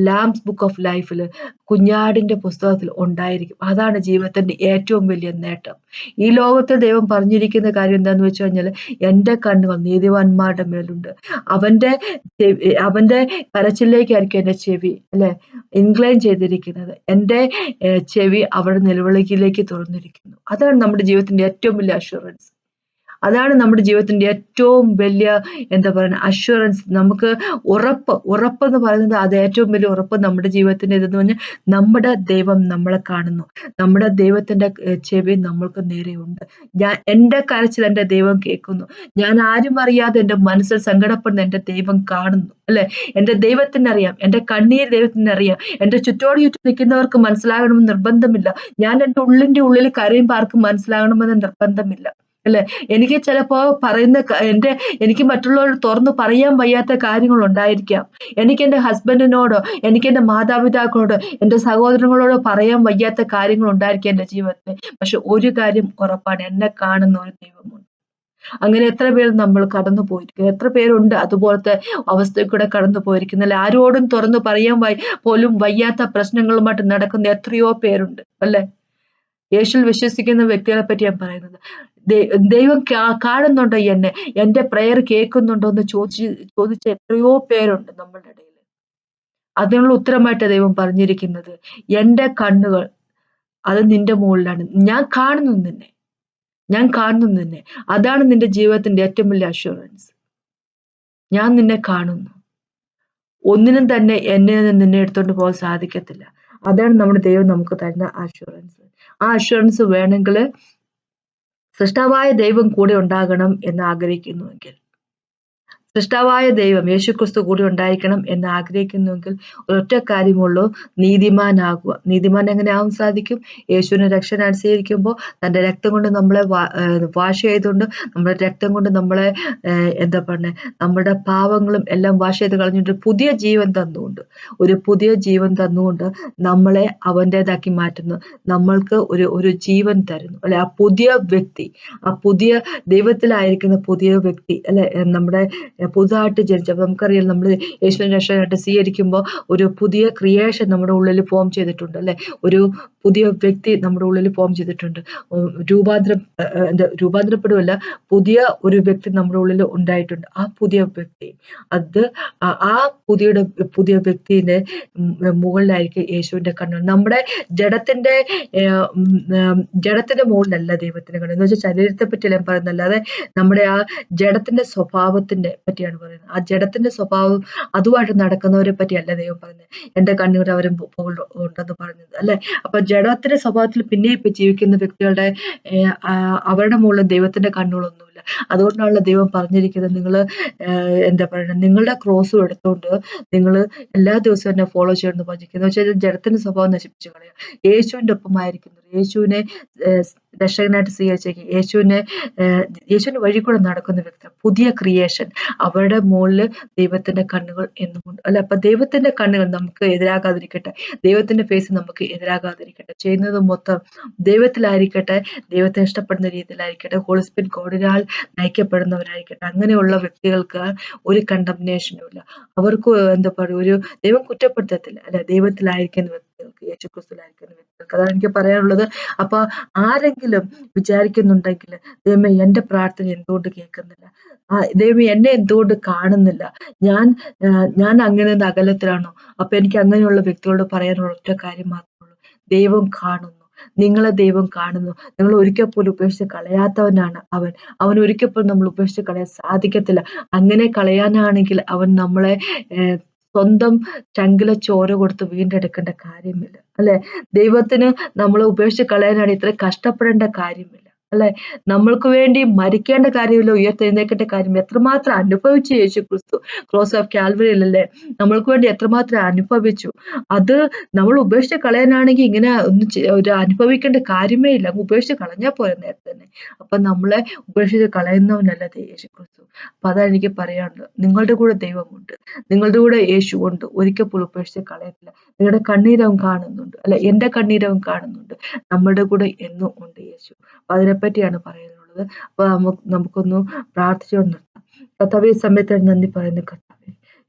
ലാംസ് ബുക്ക് ഓഫ് ലൈഫിൽ കുഞ്ഞാടിന്റെ പുസ്തകത്തിൽ ഉണ്ടായിരിക്കും. അതാണ് ജീവിതത്തിന്റെ ഏറ്റവും വലിയ നേട്ടം. ഈ ലോകത്തെ ദൈവം പറഞ്ഞിരിക്കുന്ന കാര്യം എന്താന്ന് വെച്ച് കഴിഞ്ഞാൽ എന്റെ കണ്ണുകൾ നീതിവാന്മാരുടെ മേലുണ്ട്. അവന്റെ അവന്റെ കരച്ചിലേക്കായിരിക്കും എന്റെ ചെവി അല്ലെ? ഇൻക്ലൈൻ ചെയ്തിരിക്കുന്നത്. എന്റെ ചെവി അവിടെ നിലവിളിക്കിലേക്ക് തുറന്നിരിക്കുന്നു. അതാണ് നമ്മുടെ ജീവിതത്തിന്റെ ഏറ്റവും വലിയ അഷുറൻസ് അതാണ് നമ്മുടെ ജീവിതത്തിന്റെ ഏറ്റവും വലിയ എന്താ പറയുക അഷുറൻസ് നമുക്ക് ഉറപ്പ് ഉറപ്പെന്ന് പറയുന്നത് അത് ഏറ്റവും വലിയ ഉറപ്പ് നമ്മുടെ ജീവിതത്തിന്റെ ഇതെന്ന് പറഞ്ഞാൽ നമ്മുടെ ദൈവം നമ്മളെ കാണുന്നു. നമ്മുടെ ദൈവത്തിന്റെ ചെവി നമ്മൾക്ക് നേരെയുണ്ട്. ഞാൻ എന്റെ കരച്ചിൽ എന്റെ ദൈവം കേൾക്കുന്നു. ഞാൻ ആരും അറിയാതെ എന്റെ മനസ്സിൽ സങ്കടപ്പെടുന്ന എന്റെ ദൈവം കാണുന്നു. അല്ലെ? എന്റെ ദൈവത്തിനറിയാം എന്റെ കണ്ണീർ ദൈവത്തിനറിയാം എന്റെ ചുറ്റോട് ചുറ്റും നിൽക്കുന്നവർക്ക് മനസ്സിലാകണമെന്ന് നിർബന്ധമില്ല. ഞാൻ എന്റെ ഉള്ളിന്റെ ഉള്ളിൽ കരയുമ്പോൾ ആർക്കും മനസ്സിലാകണമെന്ന് നിർബന്ധമില്ല. അല്ലെ? എനിക്ക് ചിലപ്പോ പറയുന്ന എന്റെ എനിക്ക് മറ്റുള്ളവരോട് തുറന്ന് പറയാൻ വയ്യാത്ത കാര്യങ്ങൾ ഉണ്ടായിരിക്കാം എനിക്ക് എന്റെ ഹസ്ബൻഡിനോടോ എനിക്ക് എന്റെ മാതാപിതാക്കളോടോ എന്റെ സഹോദരങ്ങളോടോ പറയാൻ വയ്യാത്ത കാര്യങ്ങൾ ഉണ്ടായിരിക്കാം എന്റെ ജീവിതത്തിൽ. പക്ഷെ ഒരു കാര്യം ഉറപ്പാണ് എന്നെ കാണുന്ന ഒരു ദൈവമുണ്ട്. അങ്ങനെ എത്ര പേർ നമ്മൾ കടന്നു പോയിരിക്കുന്നു. എത്ര പേരുണ്ട് അതുപോലത്തെ അവസ്ഥയിൽ കൂടെ കടന്നു പോയിരിക്കുന്നില്ല ആരോടും തുറന്നു പറയാൻ വൈ പോലും വയ്യാത്ത പ്രശ്നങ്ങളുമായിട്ട് നടക്കുന്ന എത്രയോ പേരുണ്ട്. അല്ലെ? യേശുവിൽ വിശ്വസിക്കുന്ന വ്യക്തികളെ പറ്റി ഞാൻ പറയുന്നത്. ദൈവം കാണുന്നുണ്ടോ എന്നെ? എന്റെ പ്രയർ കേൾക്കുന്നുണ്ടോ എന്ന് ചോദിച്ച് ചോദിച്ച എത്രയോ പേരുണ്ട് നമ്മളുടെ ഇടയിൽ. അതിനുള്ള ഉത്തരമായിട്ട് ദൈവം പറഞ്ഞിരിക്കുന്നത്. എന്റെ കണ്ണുകൾ അത് നിന്റെ മുകളിലാണ്. ഞാൻ കാണുന്നു നിന്നെ. ഞാൻ കാണുന്നു നിന്നെ. അതാണ് നിന്റെ ജീവിതത്തിന്റെ ഏറ്റവും വലിയ അഷുറൻസ് ഞാൻ നിന്നെ കാണുന്നു. ഒന്നിനും തന്നെ എന്നെ നിന്നെ എടുത്തോണ്ട് പോകാൻ സാധിക്കത്തില്ല. അതാണ് നമ്മുടെ ദൈവം നമുക്ക് തരുന്ന അഷുറൻസ് ആ അഷുറൻസ് വേണമെങ്കിൽ സൃഷ്ടാവായ ദൈവം കൂടെ ഉണ്ടാകണം എന്ന് ആഗ്രഹിക്കുന്നുവെങ്കിൽ. സൃഷ്ടാവായ ദൈവം യേശുക്രിസ്തു കൂടി ഉണ്ടായിരിക്കണം എന്ന് ആഗ്രഹിക്കുന്നുവെങ്കിൽ ഒരൊറ്റ കാര്യമുള്ളൂ നീതിമാനാകുക. നീതിമാൻ എങ്ങനെ സാധിക്കും? യേശുവിനെ രക്ഷനായിട്ട് അനുസരിക്കുമ്പോൾ തന്റെ രക്തം കൊണ്ട് നമ്മളെ വാഷ് ചെയ്തുകൊണ്ട് നമ്മുടെ രക്തം കൊണ്ട് നമ്മളെ എന്താ പറയുക നമ്മുടെ പാവങ്ങളും എല്ലാം വാഷ് ചെയ്ത് കളഞ്ഞിട്ട് പുതിയ ജീവൻ തന്നുകൊണ്ട് ഒരു പുതിയ ജീവൻ തന്നുകൊണ്ട് നമ്മളെ അവന്റേതാക്കി മാറ്റുന്നു. നമ്മൾക്ക് ഒരു ഒരു ജീവൻ തരുന്നു. അല്ലെ? ആ പുതിയ വ്യക്തി ആ പുതിയ ദൈവത്തിലായിരിക്കുന്ന പുതിയ വ്യക്തി അല്ലെ? നമ്മുടെ പുതുതായിട്ട് ജനിച്ചപ്പോൾ നമുക്കറിയാം നമ്മൾ യേശുവിനെ രക്ഷകനായിട്ട് സ്വീകരിക്കുമ്പോൾ ഒരു പുതിയ ക്രിയേഷൻ നമ്മുടെ ഉള്ളിൽ ഫോം ചെയ്തിട്ടുണ്ട് അല്ലെ? ഒരു പുതിയ വ്യക്തി നമ്മുടെ ഉള്ളിൽ ഫോം ചെയ്തിട്ടുണ്ട്. രൂപാന്തരം എന്താ രൂപാന്തരപ്പെടുമല്ല പുതിയ ഒരു വ്യക്തി നമ്മുടെ ഉള്ളിൽ ഉണ്ടായിട്ടുണ്ട്. ആ പുതിയ വ്യക്തി അത് ആ പുതിയ പുതിയ വ്യക്തിയുടെ മുകളിലായിരിക്കും യേശുവിന്റെ കണ്ണുകൾ നമ്മുടെ ജഡത്തിന്റെ ജഡത്തിന്റെ മുകളിലല്ല ദൈവത്തിന്റെ കണ്ണ്. എന്ന് വെച്ചാൽ ശരീരത്തെ പറ്റിയല്ല പറയുന്നത് പറയുന്നല്ലാതെ നമ്മുടെ ആ ജഡത്തിന്റെ സ്വഭാവത്തിന്റെ പറ്റിയാണ് പറയുന്നത്. ആ ജഡത്തിന്റെ സ്വഭാവം അതുമായിട്ട് നടക്കുന്നവരെ പറ്റി അല്ല ദൈവം പറയുന്നത്. എന്റെ കണ്ണുകൾ അവരും ഉണ്ടെന്ന് പറഞ്ഞത് അല്ലെ? അപ്പൊ ജഡത്തിന്റെ സ്വഭാവത്തിൽ പിന്നെ ഇപ്പൊ ജീവിക്കുന്ന വ്യക്തികളുടെ അവരുടെ മുകളിൽ ദൈവത്തിന്റെ കണ്ണുകളൊന്നുമില്ല. അതുകൊണ്ടാണല്ലോ ദൈവം പറഞ്ഞിരിക്കുന്നത് നിങ്ങൾ എന്താ പറയുന്നത് നിങ്ങളുടെ ക്രോസും എടുത്തുകൊണ്ട് നിങ്ങൾ എല്ലാ ദിവസവും എന്നെ ഫോളോ ചെയ്യണമെന്ന് പറഞ്ഞിരിക്കുന്നത്. പക്ഷേ ജഡത്തിന്റെ സ്വഭാവം നശിപ്പിച്ചു കളയുക യേശുവിന്റെ ഒപ്പമായിരിക്കുന്നത് യേശുവിനെ രക്ഷകനായിട്ട് സ്വീകരിച്ചേക്ക്. യേശുവിനെ യേശുവിന്റെ വഴി കൂടെ നടക്കുന്ന വ്യക്തി പുതിയ ക്രിയേഷൻ അവരുടെ മുകളിൽ ദൈവത്തിന്റെ കണ്ണുകൾ എന്നും അല്ല അപ്പൊ ദൈവത്തിന്റെ കണ്ണുകൾ നമുക്ക് എതിരാകാതിരിക്കട്ടെ. ദൈവത്തിന്റെ ഫേസ് നമുക്ക് എതിരാകാതിരിക്കട്ടെ. ചെയ്യുന്നത് മൊത്തം ദൈവത്തിലായിരിക്കട്ടെ. ദൈവത്തെ ഇഷ്ടപ്പെടുന്ന രീതിയിലായിരിക്കട്ടെ. ഹോളിസ്പിൻ കോടിനാൾ നയിക്കപ്പെടുന്നവരായിരിക്കട്ടെ. അങ്ങനെയുള്ള വ്യക്തികൾക്ക് ഒരു കണ്ടംനേഷനും ഇല്ല. അവർക്ക് എന്താ പറയുക? ഒരു ദൈവം കുറ്റപ്പെടുത്തത്തില്ല. അല്ല ദൈവത്തിലായിരിക്കുന്ന വ്യക്തികൾക്ക് യേശുക്രിസ്തുലായിരിക്കുന്ന വ്യക്തികൾക്ക്. അതാണ് എനിക്ക് പറയാനുള്ളത്. അപ്പൊ ആരെങ്കിലും വിചാരിക്കുന്നുണ്ടെങ്കിൽ ദൈവമേ എന്റെ പ്രാർത്ഥന എന്തുകൊണ്ട് കേൾക്കുന്നില്ല? ദൈവം എന്നെ എന്തുകൊണ്ട് കാണുന്നില്ല? ഞാൻ ഞാൻ അങ്ങനെ അകലത്തിലാണോ? അപ്പൊ എനിക്ക് അങ്ങനെയുള്ള വ്യക്തികളോട് പറയാനുള്ള ഒറ്റ കാര്യം മാത്രമേ ഉള്ളൂ. ദൈവം കാണുന്നു. നിങ്ങളെ ദൈവം കാണുന്നു. നിങ്ങൾ ഒരിക്കൽ പോലും ഉപേക്ഷിച്ച് കളയാത്തവനാണ് അവൻ. അവൻ ഒരിക്കൽ പോലും നമ്മൾ ഉപേക്ഷിച്ച് കളയാൻ സാധിക്കത്തില്ല. അങ്ങനെ കളയാനാണെങ്കിൽ അവൻ നമ്മളെ സ്വന്തം ചങ്കില ചോര കൊടുത്ത് വീണ്ടെടുക്കേണ്ട കാര്യമില്ല. അല്ലെ? ദൈവത്തിന് നമ്മളെ ഉപേക്ഷിച്ച് കളയാനാണ് ഇത്ര കഷ്ടപ്പെടേണ്ട കാര്യമില്ല. അല്ലെ? നമ്മൾക്ക് വേണ്ടി മരിക്കേണ്ട കാര്യമില്ല ഉയർത്തെഴുന്നേക്കേണ്ട കാര്യം എത്രമാത്രം അനുഭവിച്ചു യേശു ക്രിസ്തു ക്രോസ് ഓഫ് കാൽവറിയിലല്ലേ നമ്മൾക്ക് വേണ്ടി എത്രമാത്രം അനുഭവിച്ചു. അത് നമ്മൾ ഉപേക്ഷിച്ച് കളയാനാണെങ്കിൽ ഇങ്ങനെ ഒന്ന് ഒരു അനുഭവിക്കേണ്ട കാര്യമേ ഇല്ല. ഉപേക്ഷിച്ച് കളഞ്ഞാൽ പോരെ നേരത്തെ തന്നെ. അപ്പൊ നമ്മളെ ഉപേക്ഷിച്ച് കളയുന്നവനല്ല യേശു ക്രിസ്തു അപ്പൊ അതാണ് എനിക്ക് പറയാനുള്ളത്. നിങ്ങളുടെ കൂടെ ദൈവമുണ്ട്. നിങ്ങളുടെ കൂടെ യേശു ഉണ്ട്. ഒരിക്കൽ പോലും ഉപേക്ഷിച്ച് കളയത്തില്ല. നിങ്ങളുടെ കണ്ണീരവും കാണുന്നുണ്ട്. അല്ല എന്റെ കണ്ണീരവും കാണുന്നുണ്ട്. നമ്മുടെ കൂടെ എന്നും ഉണ്ട് യേശു. അപ്പൊ അതിനെ പറ്റിയാണ് പറയാനുള്ളത്. അപ്പൊ നമുക്ക് നമുക്കൊന്ന് പ്രാർത്ഥിച്ചുകൊണ്ട് നിർത്താം. കർത്താവ് ഈ സമയത്ത് നന്ദി പറയുന്ന. കർത്താവ്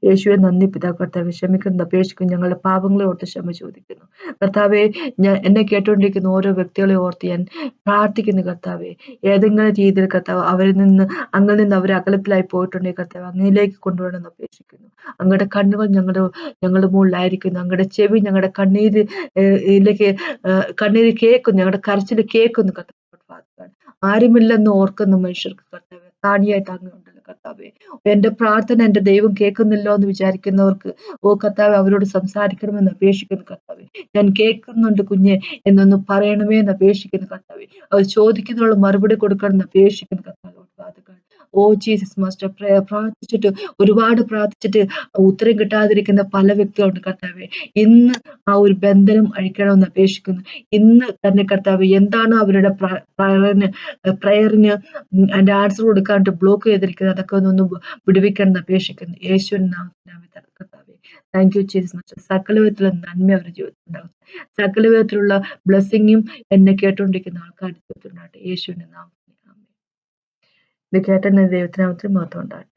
യേശുവെ നന്ദി പിതാ കർത്താവ് ക്ഷമിക്കുന്നു. അപേക്ഷിക്കുന്നു ഞങ്ങളുടെ പാപങ്ങളെ ഓർത്ത് ക്ഷമ ചോദിക്കുന്നു. കർത്താവെ ഞാൻ എന്നെ കേട്ടുകൊണ്ടിരിക്കുന്ന ഓരോ വ്യക്തികളെ ഓർത്ത് ഞാൻ പ്രാർത്ഥിക്കുന്നു. കർത്താവെ ഏതെങ്കിലും രീതിയിൽ കർത്താവ് അവരിൽ നിന്ന് അങ്ങിൽ നിന്ന് അവർ അകലത്തിലായി പോയിട്ടുണ്ടെങ്കിൽ കർത്താവ് അങ്ങനെയിലേക്ക് കൊണ്ടുവരണമെന്ന് അപേക്ഷിക്കുന്നു. അങ്ങയുടെ കണ്ണുകൾ ഞങ്ങളുടെ ഞങ്ങളുടെ മുകളിലായിരിക്കുന്നു. അങ്ങയുടെ ചെവി ഞങ്ങളുടെ കണ്ണീരിലേക്ക് കണ്ണീര് കേൾക്കുന്നു. ഞങ്ങളുടെ കരച്ചിൽ കേൾക്കുന്നു. കർത്താവ് ആരുമില്ലെന്ന് ഓർക്കുന്ന മനുഷ്യർക്ക് കർത്താവ് കാണിയായിട്ട് അങ്ങുണ്ടല്ലോ കർത്താവെ. എന്റെ പ്രാർത്ഥന എന്റെ ദൈവം കേൾക്കുന്നില്ലോ എന്ന് വിചാരിക്കുന്നവർക്ക് ഓ കർത്താവ് അവരോട് സംസാരിക്കണമെന്ന് അപേക്ഷിക്കുന്നു കർത്താവെ. ഞാൻ കേൾക്കുന്നുണ്ട് കുഞ്ഞെ എന്നൊന്ന് പറയണമേ എന്ന് അപേക്ഷിക്കുന്നു കർത്താവെ. അവർ ചോദിക്കുന്നതിനുള്ള മറുപടി കൊടുക്കണം എന്ന് അപേക്ഷിക്കുന്നു ഓ ജീസസ് മാസ്റ്റർ പ്രാർത്ഥിച്ചിട്ട് ഒരുപാട് പ്രാർത്ഥിച്ചിട്ട് ഉത്തരം കിട്ടാതിരിക്കുന്ന പല വ്യക്തികളുണ്ട് കർത്താവെ. ഇന്ന് ആ ഒരു ബന്ധനം അഴിക്കണമെന്ന് അപേക്ഷിക്കുന്നു. ഇന്ന് തന്നെ കർത്താവ് എന്താണ് അവരുടെ പ്രയറിന് പ്രയറിന് അതിന്റെ ആൻസർ കൊടുക്കാണ്ട് ബ്ലോക്ക് ചെയ്തിരിക്കുന്നത്? അതൊക്കെ ഒന്ന് വിടുവിക്കണം എന്ന് അപേക്ഷിക്കുന്നു. യേശുവിൻ നാമത്തിനാമി കർത്താവെ. താങ്ക് യു ജീസസ് മാസ്റ്റർ സകല വിധത്തിലുള്ള നന്മ അവരുടെ ജീവിതത്തിൽ ഉണ്ടാകും സകല വിധത്തിലുള്ള ബ്ലെസ്സിങ്ങും എന്നെ കേട്ടുകൊണ്ടിരിക്കുന്ന ആൾക്കാർ ജീവിതത്തിലുണ്ടാകട്ടെ യേശുവിന്റെ നാമം ഇത് കേട്ടെന്ന ദൈവത്തിനാമത്തിൽ മാത്രം ഉണ്ടാകട്ടെ.